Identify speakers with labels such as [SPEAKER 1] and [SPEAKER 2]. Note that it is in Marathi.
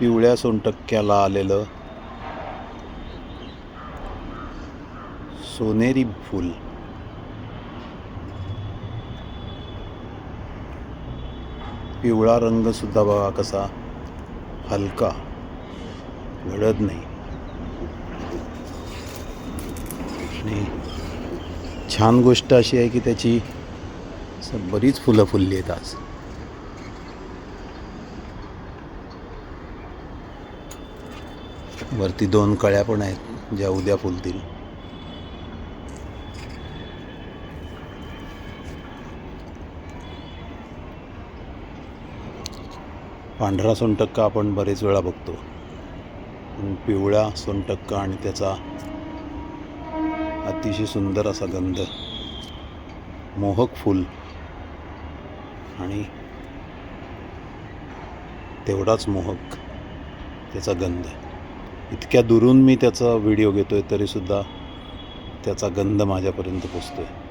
[SPEAKER 1] पिवळ्या सोनटक्क्याला आलेलं सोनेरी फूल. पिवळा रंग सुद्धा बघा कसा हलका. घडत नाही. आणि छान गोष्ट अशी आहे की त्याची बरीच फुलं फुलली आहेत आज. वरती दोन कळ्या पण आहेत ज्या उद्या फुलतील. पांढरा सोनटक्का आपण बरेच वेळा बघतो. पण पिवळा सोनटक्का आणि त्याचा अतिशय सुंदर असा गंध. मोहक फूल. आणि तेवढाच मोहक त्याचा गंध. इतक्या दुरून मी त्याचा व्हिडिओ घेतो आहे तरीसुद्धा त्याचा गंध माझ्यापर्यंत पोचतो आहे